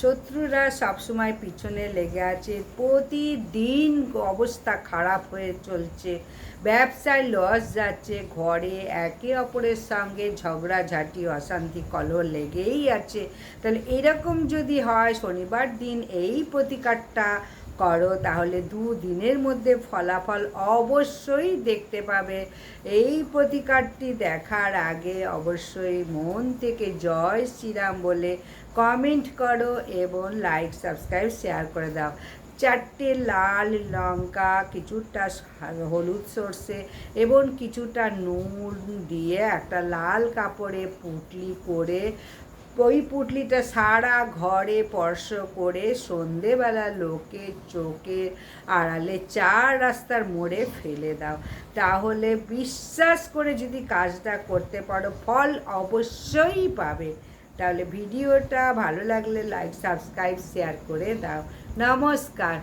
শত্রুরা সবসময় পিছনে লেগে আছে। প্রতিদিন অবস্থা খারাপ হয়ে চলছে। ব্যবসায় লস যাচ্ছে, ঘরে একে অপরের সঙ্গে ঝগড়াঝাটি, অশান্তি, কলহ লেগেই আছে। তাহলে এরকম যদি হয়, শনিবার দিন এই প্রতিকারটা করো, তাহলে দু দিনের মধ্যে ফলাফল অবশ্যই দেখতে পাবে। এই প্রতিকারটি দেখার আগে অবশ্যই মন থেকে জয় শ্রীরাম বলে কমেন্ট করো এবং লাইক সাবস্ক্রাইব শেয়ার করে দাও। চারটে লাল লঙ্কা, কিছুটা হলুদ সর্ষে এবং কিছুটা নুন দিয়ে একটা লাল কাপড়ে পুটলি করে ওই পুটলিটা সারা ঘরে স্পর্শ করে সন্ধেবেলা লোকের চোখে আড়ালে চার রাস্তার মোড়ে ফেলে দাও। তাহলে বিশ্বাস করে যদি কাজটা করতে পারো, ফল অবশ্যই পাবে। তাহলে ভিডিওটা ভালো লাগলে লাইক সাবস্ক্রাইব শেয়ার করে দাও। নমস্কার।